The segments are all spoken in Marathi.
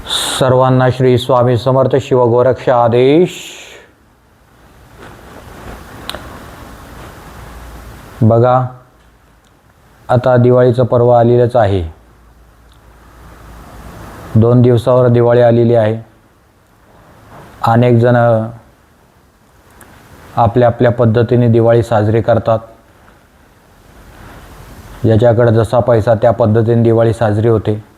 सर्वांना श्री स्वामी समर्थ शिवगोरक्ष आदेश बघा आता दिवाळीचं पर्व आलेलंच आहे. दोन दिवसावर दिवाळी आलेली आहे. अनेक जण आपल्या आपल्या पद्धतीने दिवाळी साजरी करतात. ज्याच्याकडे जसा पैसा त्या पद्धतीने दिवाळी साजरी होते.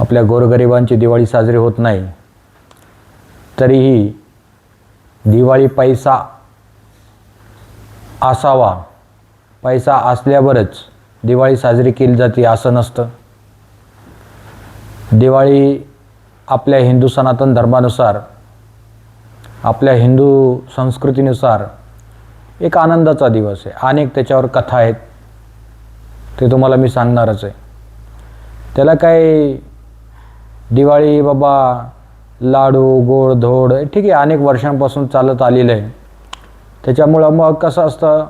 आपल्या गोरगरिबांची दिवाळी साजरी होत नाही. तरीही दिवाळी पैसा असावा. पैसा असल्यावरच दिवाळी साजरी केली जाते असं नसतं. दिवाळी आपल्या हिंदू सनातन धर्मानुसार आपल्या हिंदू संस्कृतीनुसार एक आनंदाचा दिवस आहे. अनेक त्याच्यावर कथा आहेत. ते तुम्हाला मी सांगणारच आहे. त्याला काय दिवाळी बाबा लाडू गोड धोड ठीक आहे अनेक वर्षांपासून चालत आलेलं आहे. त्याच्यामुळं मग कसं असतं?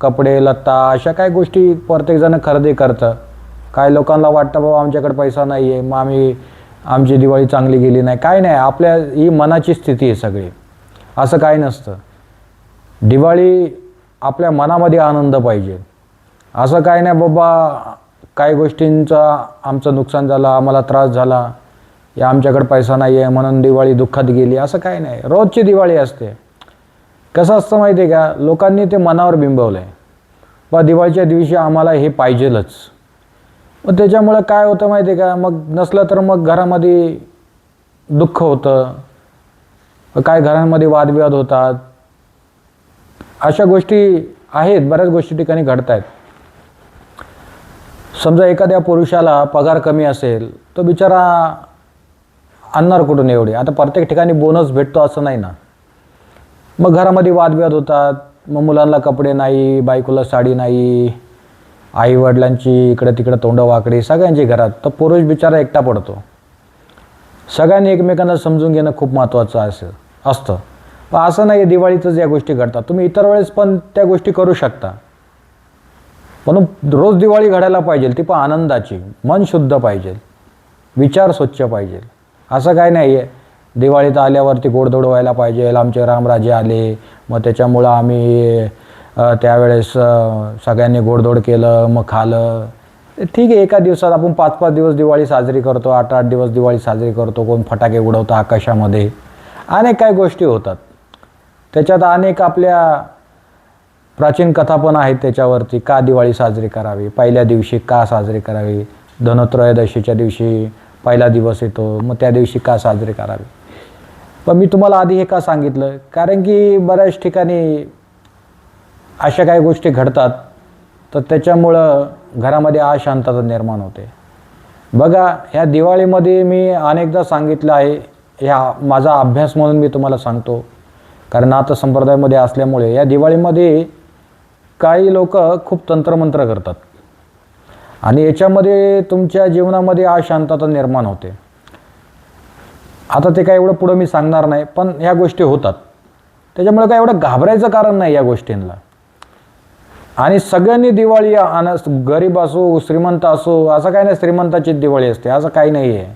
कपडे लत्ता अशा काही गोष्टी प्रत्येकजण खरेदी करतं. काही लोकांना वाटतं बाबा आमच्याकडे पैसा नाही आहे मग आम्ही आमची दिवाळी चांगली गेली नाही. काय नाही आपल्या ही मनाची स्थिती आहे सगळी. असं काही नसतं. दिवाळी आपल्या मनामध्ये आनंद पाहिजे. असं काय नाही बाबा काही गोष्टींचा आमचं नुकसान झालं आम्हाला त्रास झाला या आमच्याकडे पैसा नाही आहे म्हणून दिवाळी दुःखात गेली. असं काही नाही. रोजची दिवाळी असते. कसं असतं माहिती आहे का? लोकांनी ते मनावर बिंबवलं आहे बा दिवाळीच्या दिवशी आम्हाला हे पाहिजेलच. मग त्याच्यामुळं काय होतं माहिती आहे का? मग नसलं तर मग घरामध्ये दुःख होतं. काय घरांमध्ये वादविवाद होतात. अशा गोष्टी आहेत. बऱ्याच गोष्टी ठिकाणी घडत आहेत समजा एखाद्या पुरुषाला पगार कमी असेल तो बिचारा आणणार कुठून एवढे? आता प्रत्येक ठिकाणी बोनस भेटतो असं नाही ना. मग घरामध्ये वादविवाद होतात. मग मुलांना कपडे नाही बायकोला साडी नाही आई वडिलांची तिकडं तोंड वाकडी सगळ्यांची घरात. तर पुरुष बिचारा एकटा पडतो. सगळ्यांनी एकमेकांना समजून घेणं खूप महत्त्वाचं असं असतं. पण असं नाही दिवाळीतच या गोष्टी घडतात. तुम्ही इतर वेळेस पण त्या गोष्टी करू शकता. म्हणून रोज दिवाळी घडायला पाहिजे ती पण आनंदाची. मन शुद्ध पाहिजे. विचार स्वच्छ पाहिजे. असं काय नाही आहे दिवाळीत आल्यावरती गोडधोड व्हायला पाहिजे. आमचे रामराजे आले. मग त्याच्यामुळं आम्ही त्यावेळेस सगळ्यांनी गोडधोड केलं मग खालं. ठीक आहे एका दिवसात आपण पाच पाच दिवस दिवाळी साजरी करतो. आठ आठ दिवस दिवाळी साजरी करतो. कोण फटाके उडवतो आकाशामध्ये. अनेक काही गोष्टी होतात. त्याच्यात अनेक आपल्या प्राचीन कथा पण आहेत त्याच्यावरती. का दिवाळी साजरी करावी? पहिल्या दिवशी का साजरी करावी? धनत्रयोदशीच्या दिवशी पहिला दिवस येतो मग त्या दिवशी का साजरे करावे? पण मी तुम्हाला आधी हे का सांगितलं? कारण की बऱ्याच ठिकाणी अशा काही गोष्टी घडतात तर त्याच्यामुळं घरामध्ये अशांतता निर्माण होते. बघा ह्या दिवाळीमध्ये मी अनेकदा सांगितलं आहे ह्या माझा अभ्यास म्हणून मी तुम्हाला सांगतो. कारण आता संप्रदायामध्ये असल्यामुळे या दिवाळीमध्ये काही लोक खूप तंत्रमंत्र करतात. आणि याच्यामध्ये तुमच्या जीवनामध्ये अशांतता निर्माण होते. आता ते काय एवढं पुढं मी सांगणार नाही पण ह्या गोष्टी होतात. त्याच्यामुळे काय एवढं घाबरायचं कारण नाही या गोष्टींना. आणि सगळ्यांनी दिवाळी आण गरीब असो श्रीमंत असो असं काही नाही श्रीमंताचीच दिवाळी असते असं काही नाही आहे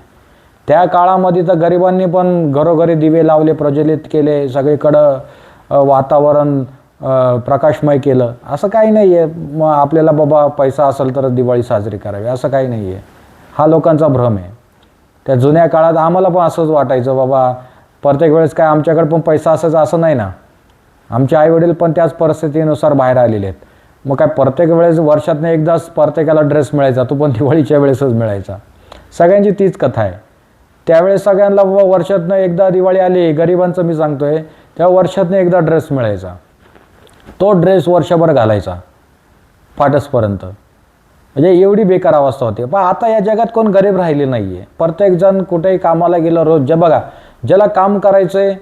त्या काळामध्ये तर गरिबांनी पण घरोघरी दिवे लावले प्रज्वलित केले सगळीकडं वातावरण प्रकाशमय केलं. असं काही नाही आहे मग आपल्याला बाबा पैसा असेल तर दिवाळी साजरी करावी. असं काही नाही आहे हा लोकांचा भ्रम आहे. त्या जुन्या काळात आम्हाला पण असंच वाटायचं बाबा प्रत्येक वेळेस काय आमच्याकडे पण पैसा असायचा? असं नाही ना. आमचे आईवडील पण त्याच परिस्थितीनुसार बाहेर आलेले आहेत. मग काय प्रत्येक वेळेस वर्षातनं एकदाच प्रत्येकाला ड्रेस मिळायचा. तो पण दिवाळीच्या वेळेसच मिळायचा. सगळ्यांची तीच कथा आहे. त्यावेळेस सगळ्यांना बाबा वर्षातनं एकदा दिवाळी आली. गरिबांचं मी सांगतोय. त्या वर्षातनं एकदा ड्रेस मिळायचा. तो ड्रेस वर्षभर घालायचा. फाटसपर्यंत. म्हणजे एवढी बेकार अवस्था होती. पण आता या जगात कोण गरीब राहिले नाही आहे प्रत्येकजण कुठेही कामाला गेलं रोज. जे बघा ज्याला काम करायचं आहे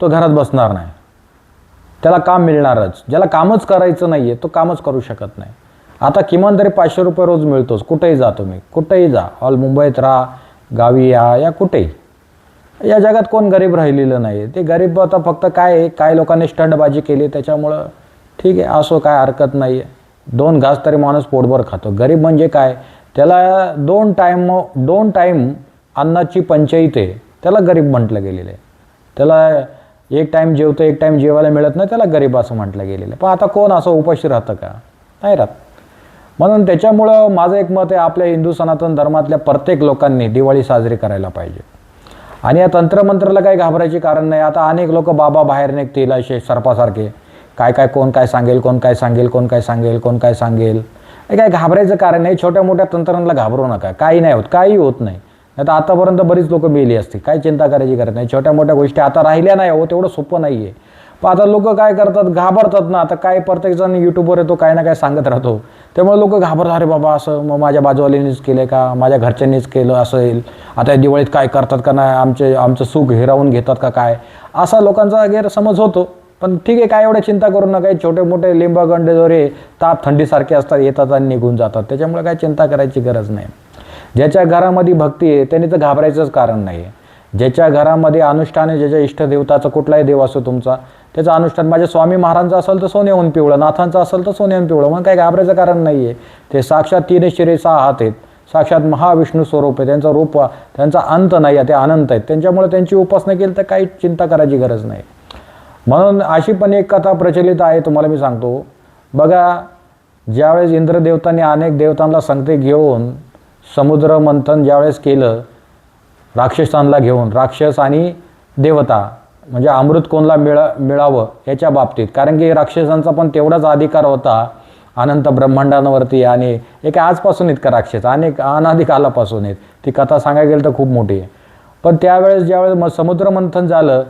तो घरात बसणार नाही. त्याला काम मिळणारच. ज्याला कामच करायचं नाही आहे तो कामच करू शकत नाही. आता किमान तरी पाचशे रुपये रोज मिळतोच. कुठेही जा तुम्ही. कुठेही जा. ऑल मुंबईत राहा गावी या या कुठेही. या जगात कोण गरीब राहिलेलं नाही ते गरीब आता फक्त काय आहे? काय लोकांनी स्टंटबाजी केली त्याच्यामुळं ठीक आहे असो काय हरकत नाही आहे दोन घास तरी माणूस पोटभर खातो. गरीब म्हणजे काय? त्याला दोन टाईम दोन टाईम अन्नाची पंचायत आहे. त्याला गरीब म्हटलं गेलेलं आहे. त्याला एक टाईम जेवतं एक टाईम जेवायला मिळत नाही त्याला गरीब असं म्हटलं गेलेलं आहे. पण आता कोण असं उपाशी राहतं का? नाही राहत. म्हणून त्याच्यामुळं माझं एक मत आहे आपल्या हिंदू सनातन धर्मातल्या प्रत्येक लोकांनी दिवाळी साजरी करायला पाहिजे. आणि या तंत्रमंत्राला काही घाबरायचे कारण नाही. आता अनेक लोक बाबा बाहेर निघतील असे सर्पासारखे. काय काय कोण काय सांगेल कोण काय सांगेल कोण काय सांगेल कोण काय सांगेल? हे काय घाबरायचं कारण नाही. छोट्या मोठ्या तंत्रांना घाबरू नका. काही नाही होत काही होत नाही. नाही तर आतापर्यंत बरीच लोक मेली असतील. काही चिंता करायची गरज नाही. छोट्या मोठ्या गोष्टी आता राहिल्या नाही हो तेवढं सोपं नाही आहे पण आता लोक काय करतात? घाबरतात ना. आता काय प्रत्येकजण यूट्यूबवर येतो काय ना काय सांगत राहतो. त्यामुळे लोक घाबरतात अरे बाबा असं मग माझ्या बाजूवाल्यांनीच केलं का? माझ्या घरच्यांनीच केलं असेल? आता दिवाळीत काय करतात का नाही? आमचे आमचं सुख हिरावून घेतात का काय? असा लोकांचा गैरसमज होतो. पण ठीक आहे काय एवढ्या चिंता करू नका. छोटे मोठे लिंबगंडे जोरे ताप थंडीसारखे असतात येतात आणि निघून जातात. त्याच्यामुळे काय चिंता करायची गरज नाही. ज्याच्या घरामध्ये भक्ती आहे त्याने तर घाबरायचंच कारण नाही. आहे ज्याच्या घरामध्ये अनुष्ठान आहे ज्याच्या इष्टदेवताचा कुठलाही देव असो तुमचा त्याचं अनुष्ठान. माझ्या स्वामी महाराजांचं असेल तर सोन्याहून पिवळं नाथांचं असेल तर सोन्याहून पिवळं. मग काही घाबरायचं कारण नाही आहे ते साक्षात तीन शिरे सहा हात आहेत. साक्षात महाविष्णू स्वरूप आहे. त्यांचं रूप त्यांचा अंत नाही आहे. ते अनंत आहेत. त्यांच्यामुळे त्यांची उपासना केली तर काही चिंता करायची गरज नाही. म्हणून अशी पण एक कथा प्रचलित आहे. तुम्हाला मी सांगतो. बघा ज्यावेळेस इंद्रदेवतांनी अनेक देवतांना संगते घेऊन समुद्र मंथन ज्यावेळेस केलं राक्षसांना घेऊन राक्षस आणि देवता म्हणजे अमृत कोणला मिळा मिळावं याच्या बाबतीत. कारण की राक्षसांचा पण तेवढाच अधिकार होता अनंत ब्रह्मांडांवरती आणि एक आजपासून इतका राक्षस अनेक अनाधिक कालापासून आहेत. ती कथा सांगायला गेलं तर खूप मोठी आहे. पण त्यावेळेस ज्यावेळेस म समुद्र मंथन झालं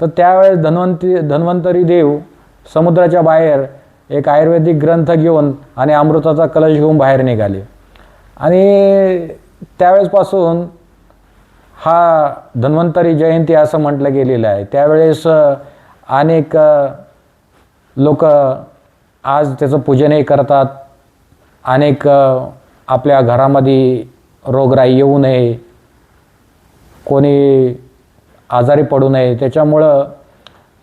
तर त्यावेळेस धन्वंती धन्वंतरी देव समुद्राच्या बाहेर एक आयुर्वेदिक ग्रंथ घेऊन आणि अमृताचा कलश घेऊन बाहेर निघाले. आणि त्यावेळेसपासून हा धन्वंतरी जयंती असं म्हटलं गेलेलं आहे. त्यावेळेस अनेक लोक आज त्याचं पूजनही करतात. अनेक आपल्या घरामध्ये रोगराई येऊ नये. कोणी आजारी पडू नये. त्याच्यामुळं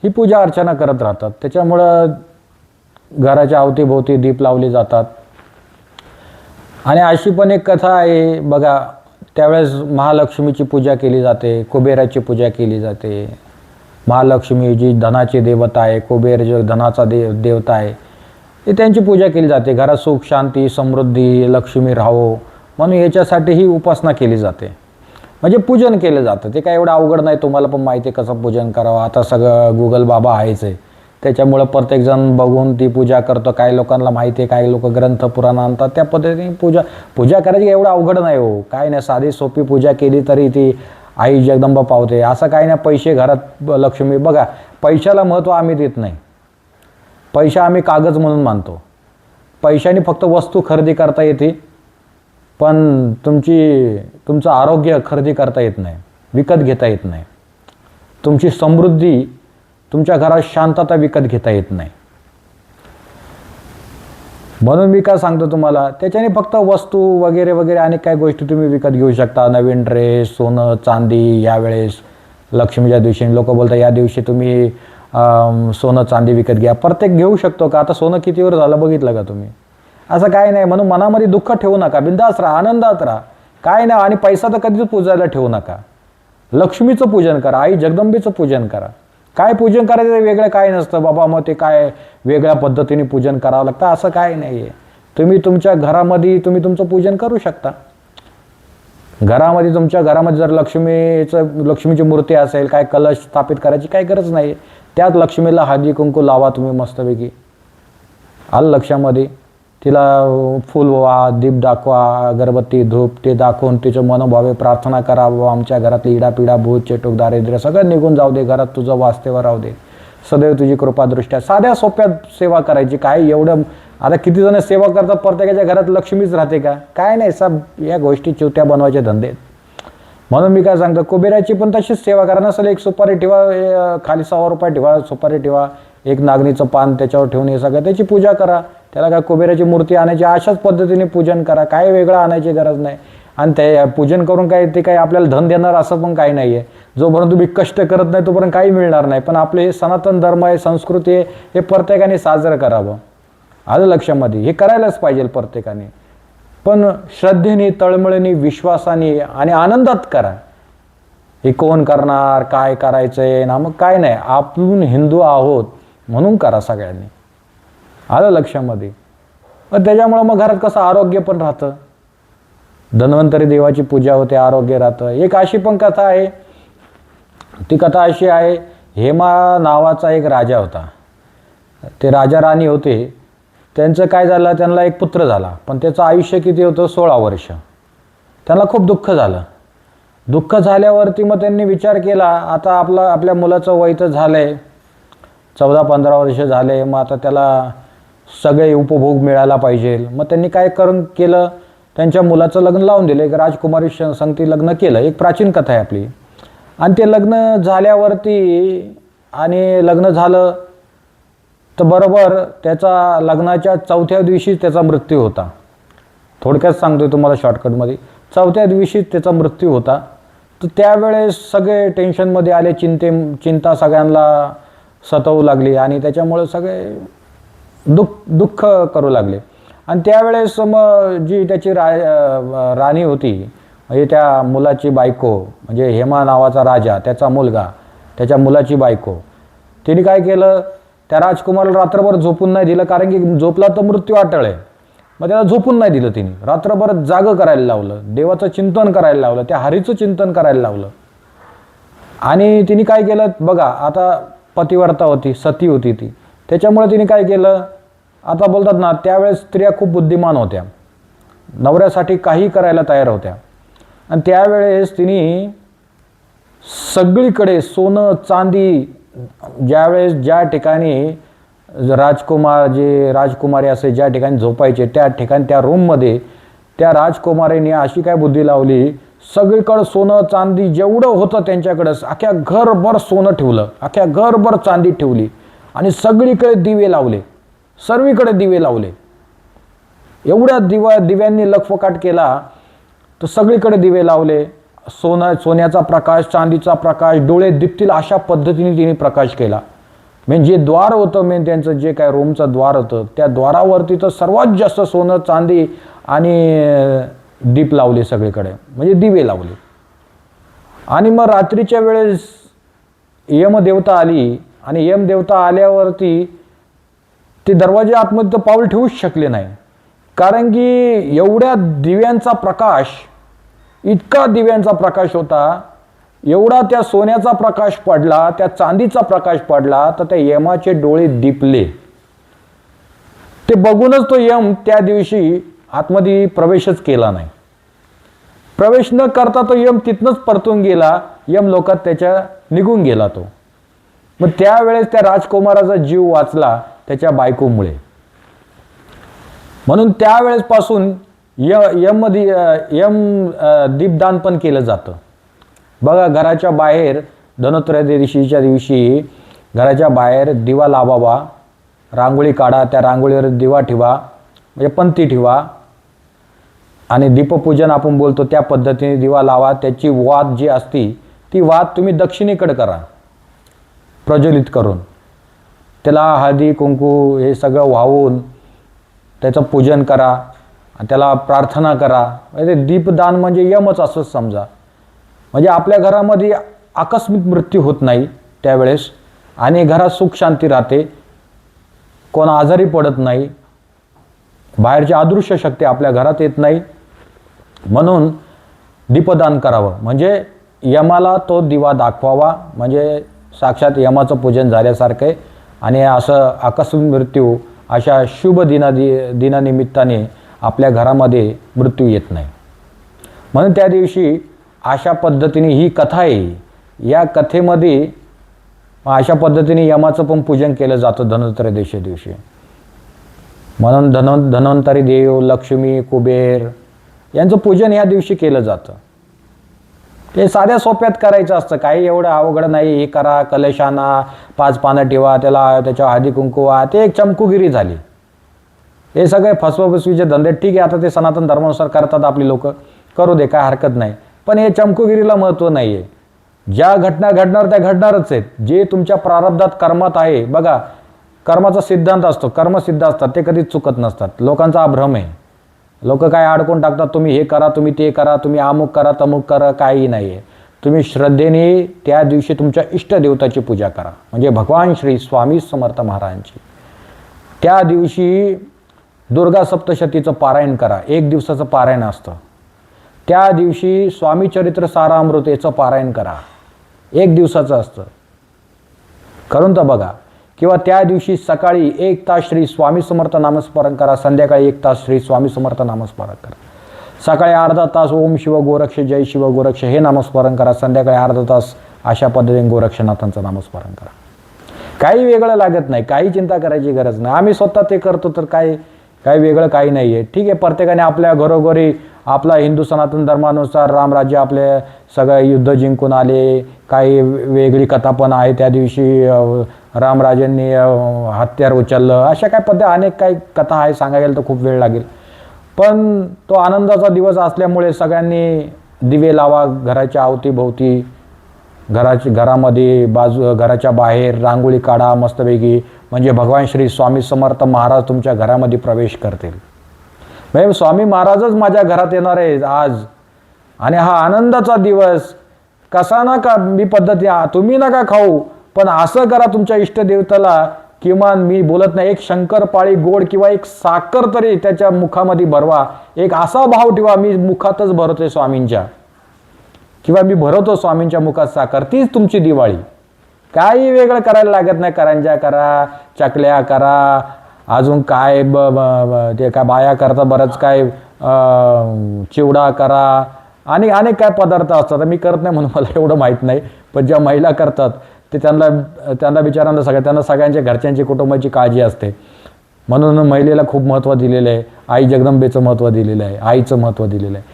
ही पूजा अर्चना करत राहतात. त्याच्यामुळं घराच्या अवतीभोवती दीप लावले जातात. आणि अशी पण एक कथा आहे. बघा त्यावेळेस महालक्ष्मीची पूजा केली जाते कुबेराची पूजा केली जाते. महालक्ष्मी जी धनाची देवता आहे कुबेर जो धनाचा देव देवता आहे ते त्यांची पूजा केली जाते. घरात सुख शांती समृद्धी लक्ष्मी राहो म्हणून याच्यासाठी ही उपासना केली जाते. म्हणजे पूजन केलं जातं. ते काय एवढं अवघड नाही तुम्हाला पण माहिती आहे कसं पूजन करावं. आता सगळं गुगल बाबा आहेच आहे. त्याच्यामुळं प्रत्येकजण बघून ती पूजा करतो. काही लोकांना माहिती आहे काही लोक ग्रंथ पुराण आणतात. त्या पद्धतीने पूजा पूजा करायची एवढं अवघड नाही हो. काय नाही साधी सोपी पूजा केली तरी ती आई जगदंबा पावते. असं काही नाही पैसे घरात लक्ष्मी बघा पैशाला महत्त्व आम्ही देत नाही. पैसा आम्ही कागज म्हणून मानतो. पैशाने फक्त वस्तू खरेदी करता येते पण तुमची तुमचं आरोग्य खरेदी करता येत नाही विकत घेता येत नाही. तुमची समृद्धी तुमच्या घरात शांतता विकत घेता येत नाही. म्हणून मी काय सांगतो तुम्हाला त्याच्याने फक्त वस्तू वगैरे वगैरे अनेक काही गोष्टी तुम्ही विकत घेऊ शकता. नवीन ड्रेस सोनं चांदी यावेळेस लक्ष्मीच्या दिवशी लोक बोलतात या दिवशी तुम्ही सोनं चांदी विकत घ्या. प्रत्येक घेऊ शकतो का? आता सोनं कितीवर झालं बघितलं का तुम्ही? असं काय नाही. म्हणून मनामध्ये दुःख ठेवू नका. बिंदास राहा. आनंदात राहा. काय नाही. आणि पैसा तर कधीच पूजायला ठेवू नका. लक्ष्मीचं पूजन करा. आई जगदंबेचं पूजन करा. काय पूजन करायचं ते वेगळं काय नसतं. बाबा मग ते काय वेगळ्या पद्धतीने पूजन करावं लागतं? असं काय नाही आहे तुम्ही तुमच्या घरामध्ये तुम्ही तुमचं पूजन करू शकता. घरामध्ये तुमच्या घरामध्ये जर लक्ष्मीचं लक्ष्मीची मूर्ती असेल काय कलश स्थापित करायची काही गरज नाही त्यात लक्ष्मीला हळदी कुंकू लावा तुम्ही मस्तपैकी. आलं लक्षामध्ये? तिला फुल व्हा दीप दाखवा अगरबत्ती धूप ते दाखवून तिचं मनोभावे प्रार्थना करा बाबा आमच्या घरातली इडापिडा भूत चेटूक दारिद्र्य सगळं निघून जाऊ दे घरात तुझं वास्तव्य राहू दे. सदैव तुझी कृपादृष्ट्या साध्या सोप्या सेवा करायची. काय एवढं आता किती जण सेवा करतात प्रत्येकाच्या घरात लक्ष्मीच राहते का? काय नाही सब या गोष्टी चिवत्या बनवायचे धंदे. म्हणून मी काय सांगतो कुबेराची पण तशीच सेवा करा. नसेल एक सुपारी ठेवा खाली सहा रुपये ठेवा सुपारी ठेवा एक नागणीचं पान त्याच्यावर ठेवून हे सगळं. त्याची पूजा करा. त्याला काय कुबेराची मूर्ती आणायची अशाच पद्धतीने पूजन करा. काय वेगळं आणायची गरज नाही. आणि ते पूजन करून काय ते काही आपल्याला धन देणार असं पण काही नाही आहे जोपर्यंत तुम्ही कष्ट करत नाही तोपर्यंत काही मिळणार नाही. पण आपले हे सनातन धर्म आहे संस्कृती आहे हे प्रत्येकाने साजरं करावं. आलं लक्षामध्ये? हे करायलाच पाहिजे प्रत्येकाने. पण श्रद्धेने तळमळीने विश्वासाने आणि आनंदात करा. हे कोण करणार? काय करायचं आहे ना मग काय नाही. आपण हिंदू आहोत म्हणून करा सगळ्यांनी. आलं लक्षामध्ये. मग त्याच्यामुळं मग घरात कसं आरोग्य पण राहतं. धन्वंतरी देवाची पूजा होते आरोग्य राहतं. एक अशी पण कथा आहे. ती कथा अशी आहे हेमा नावाचा एक राजा होता. ते राजा राणी होते. त्यांचं काय झालं त्यांना एक पुत्र झाला. पण त्याचं आयुष्य किती होतं सोळा वर्ष. त्यांना खूप दुःख झालं. दुःख झाल्यावरती मग त्यांनी विचार केला आता आपला आपल्या मुलाचं वय तर झालं आहे चौदा पंधरा वर्ष झाले मग आता त्याला सगळे उपभोग मिळायला पाहिजे. मग त्यांनी काय करून केलं? त्यांच्या मुलाचं लग्न लावून दिलं. एक राजकुमारी श- संगती लग्न केलं. एक प्राचीन कथा आहे आपली. आणि ते लग्न झाल्यावरती आणि लग्न झालं तर बरोबर त्याचा लग्नाच्या चौथ्या दिवशीच त्याचा मृत्यू होता. थोडक्यात सांगतोय तुम्हाला शॉर्टकटमध्ये चौथ्या दिवशीच त्याचा मृत्यू होता. तर त्यावेळेस सगळे टेन्शनमध्ये आले. चिंते चिंता सगळ्यांना सतवू लागली. आणि त्याच्यामुळे सगळे दुःख दुःख करू लागले. आणि त्यावेळेस मग जी त्याची रा राणी होती म्हणजे त्या मुलाची बायको म्हणजे हेमा नावाचा राजा त्याचा मुलगा त्याच्या मुलाची बायको तिने काय केलं? त्या राजकुमारला रात्रभर झोपून नाही दिलं कारण की झोपला तर मृत्यू अटळ आहे. मग त्याला झोपून नाही दिलं तिने. रात्रभर जागं करायला लावलं देवाचं चिंतन करायला लावलं त्या हरीचं चिंतन करायला लावलं. आणि तिने काय केलं? बघा आता पतिवर्ता होती सती होती ती. त्याच्यामुळे तिने काय केलं? आता बोलतात ना त्यावेळेस स्त्रिया खूप बुद्धिमान होत्या. नवऱ्यासाठी काही करायला तयार होत्या. आणि त्यावेळेस तिने सगळीकडे सोनं चांदी ज्यावेळेस ज्या ठिकाणी राजकुमार जे राजकुमारी असे ज्या ठिकाणी झोपायचे त्या ठिकाणी त्या रूममध्ये त्या राजकुमारीने अशी काय बुद्धी लावली? सगळीकडं सोनं चांदी जेवढं होतं त्यांच्याकडं अख्ख्या घरभर सोनं ठेवलं. अख्ख्या घरभर चांदी ठेवली. आणि सगळीकडे दिवे लावले. सर्वीकडे दिवे लावले. एवढ्या दिवा दिव्यांनी लखफकाट केला तर सगळीकडे दिवे लावले. सोना सोन्याचा प्रकाश चांदीचा प्रकाश डोळे दिपतील अशा पद्धतीने तिने प्रकाश केला. म्हणजे जे द्वार होतं मेन त्यांचं जे काय रूमचं द्वार होतं त्या द्वारावरती तर सर्वात जास्त सोनं चांदी आणि दीप लावले सगळीकडे. म्हणजे दिवे लावले. आणि मग रात्रीच्या वेळेस यमदेवता आली. आणि यम देवता आल्यावरती ते दरवाजे आतमध्ये तर पाऊल ठेवूच शकले नाही. कारण की एवढ्या दिव्यांचा प्रकाश इतका दिव्यांचा प्रकाश होता एवढा त्या सोन्याचा प्रकाश पडला त्या चांदीचा प्रकाश पडला तर त्या यमाचे डोळे दिपले. ते बघूनच तो यम त्या दिवशी आतमध्ये प्रवेशच केला नाही. प्रवेश न करता तो यम तिथनंच परतून गेला यम लोकात त्याच्या निघून गेला तो. मग त्यावेळेस त्या राजकुमाराचा जीव वाचला त्याच्या बायकोमुळे. म्हणून त्यावेळेसपासून य यम दि यम दीपदान पण केलं जातं. बघा घराच्या बाहेर धनोत्रयोदशीच्या दिवशी घराच्या बाहेर दिवा लावावा रांगोळी काढा त्या रांगोळीवर दिवा ठेवा म्हणजे पंथी ठेवा आणि दीपपूजन आपण बोलतो त्या पद्धतीने दिवा लावा त्याची वात जी असती ती वात तुम्ही दक्षिणेकडे करा. प्रज्वलित करून त्याला हळदी कुंकू हे सगळं वाहून त्याचं पूजन करा त्याला प्रार्थना करा. म्हणजे दीपदान म्हणजे यमच असंच समजा. म्हणजे आपल्या घरामध्ये आकस्मिक मृत्यू होत नाही त्यावेळेस आणि घरात सुख शांती राहते. कोण आजारी पडत नाही बाहेरची अदृश्य शक्ती आपल्या घरात येत नाही. म्हणून दीपदान करावं. म्हणजे यमाला तो दिवा दाखवावा. म्हणजे साक्षात यमाचं पूजन झाल्यासारखं आहे. आणि असं आकस्मिक मृत्यू अशा शुभ दिना दि दिनानिमित्ताने आपल्या घरामध्ये मृत्यू येत नाही. म्हणून त्या दिवशी अशा पद्धतीने ही कथा आहे. या कथेमध्ये अशा पद्धतीने यमाचं पण पूजन केलं जातं धनत्रयोदशी दिवशी. म्हणून धन धन्वंतरी देव लक्ष्मी कुबेर यांचं पूजन या दिवशी केलं जातं. ते साध्या सोप्यात करायचं असतं. काही एवढं अवघड नाही. हे करा कलश आणा पाच पानं ठेवा त्याला त्याच्या हळदी कुंकुवा ते एक चमकुगिरी झाली. हे सगळे फसवाफसवीचे धंदे. ठीक आहे आता ते सनातन धर्मानुसार करतात आपली लोक. करू दे काय हरकत नाही. पण हे चमकुगिरीला महत्त्व नाही आहे ज्या घटना घडणार त्या घडणारच आहेत. जे तुमच्या प्रारब्धात कर्मात आहे बघा कर्माचा सिद्धांत असतो. कर्म सिद्ध असतात ते कधीच चुकत नसतात. लोकांचा हा भ्रम आहे. लोक काय अडकून टाकतात तुम्ही हे करा तुम्ही ते करा तुम्ही अमुक करा तमुक करा काही नाही आहे तुम्ही श्रद्धेने त्या दिवशी तुमच्या इष्टदेवताची पूजा करा. म्हणजे भगवान श्री स्वामी समर्थ महाराजांची. त्या दिवशी दुर्गा सप्तशतीचं पारायण करा. एक दिवसाचं पारायण असतं. त्या दिवशी स्वामी चरित्र पारायण करा. एक दिवसाचं असतं. करून तर बघा. किंवा त्या दिवशी सकाळी एक तास श्री स्वामी समर्थ नामस्मरण करा संध्याकाळी एक तास श्री स्वामी समर्थ नामस्मरण करा. सकाळी अर्धा तास ओम शिव गोरक्ष जय शिव गोरक्ष हे नामस्मरण करा संध्याकाळी अर्धा तास अशा पद्धतीने गोरक्षनाथांचं नामस्मरण करा. काही वेगळं लागत नाही काही चिंता करायची गरज नाही. आम्ही स्वतः ते करतो तर काही काही वेगळं काही नाही आहे ठीक आहे प्रत्येकाने आपल्या घरोघरी आपला हिंदू सनातन धर्मानुसार रामराज्य आपले सगळं युद्ध जिंकून आले. काही वेगळी कथा पण आहे त्या दिवशी रामराजांनी हत्यार उचललं. अशा काय पद्धती अनेक काही कथा आहे सांगायला गेलं तर खूप वेळ लागेल. पण तो आनंदाचा दिवस असल्यामुळे सगळ्यांनी दिवे लावा घराच्या अवतीभोवती. घराची घरामध्ये बाजू घराच्या बाहेर रांगोळी काढा मस्तपैकी. म्हणजे भगवान श्री स्वामी समर्थ महाराज तुमच्या घरामध्ये प्रवेश करतील. म्हणजे स्वामी महाराजच माझ्या घरात येणार आहे आज. आणि हा आनंदाचा दिवस. कसा ना का मी पद्धती तुम्ही नका खाऊ. पण असं करा तुमच्या इष्टदेवताला किमान मी बोलत नाही एक शंकरपाळी गोड किंवा एक साखर तरी त्याच्या मुखामध्ये भरवा. एक असा भाव ठेवा मी मुखातच भरतोय स्वामींच्या. किंवा मी भरवतो स्वामींच्या मुखात साखर तीच तुमची दिवाळी. काही वेगळं करायला लागत नाही करंज्या करा चकल्या करा अजून काय ब ते काय बाया करता बरंच काय चिवडा करा. आणि अनेक काय पदार्थ असतात मी करत नाही म्हणून मला एवढं माहीत नाही पण ज्या महिला करतात ते त्यांना त्यांना बिचारांना सगळ्या त्यांना सगळ्यांच्या घरच्यांची कुटुंबाची काळजी असते. म्हणून महिलेला खूप महत्त्व दिलेलं आहे. आई जगदंबेचं महत्त्व दिलेलं आहे. आईचं महत्त्व दिलेलं आहे.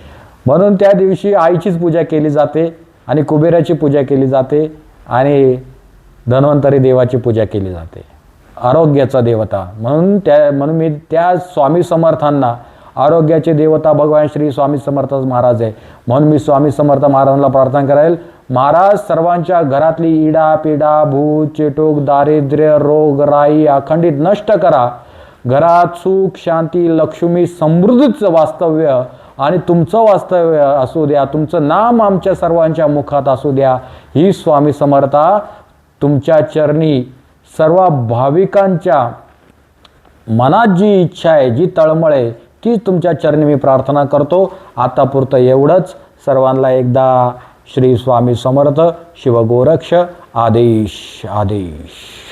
म्हणून त्या दिवशी आईचीच पूजा केली जाते आणि कुबेराची पूजा केली जाते आणि धन्वंतरी देवाची पूजा केली जाते. आरोग्याचा देवता. म्हणून त्या म्हणून मी त्या स्वामी समर्थांना आरोग्याचे देवता भगवान श्री स्वामी समर्थ महाराज आहे. म्हणून मी स्वामी समर्थ महाराजांना प्रार्थना करायला महाराज सर्वांच्या घरातली इडा पिडा भूत चेटूक दारिद्र्य रोग राई अखंडित नष्ट करा. घरात सुख शांती लक्ष्मी समृद्धीचं वास्तव्य आणि तुमचं वास्तव्य असू द्या तुमचं नाम आमच्या सर्वांच्या मुखात असू द्या. ही स्वामी समर्था तुमच्या चरणी सर्व भाविकांच्या मनात जी इच्छा आहे जी तळमळ आहे तीच तुमच्या चरणी मी प्रार्थना करतो. आतापुरतं एवढंच. सर्वांना एकदा श्री स्वामी समर्थ शिवगोरक्ष आदेश आदेश.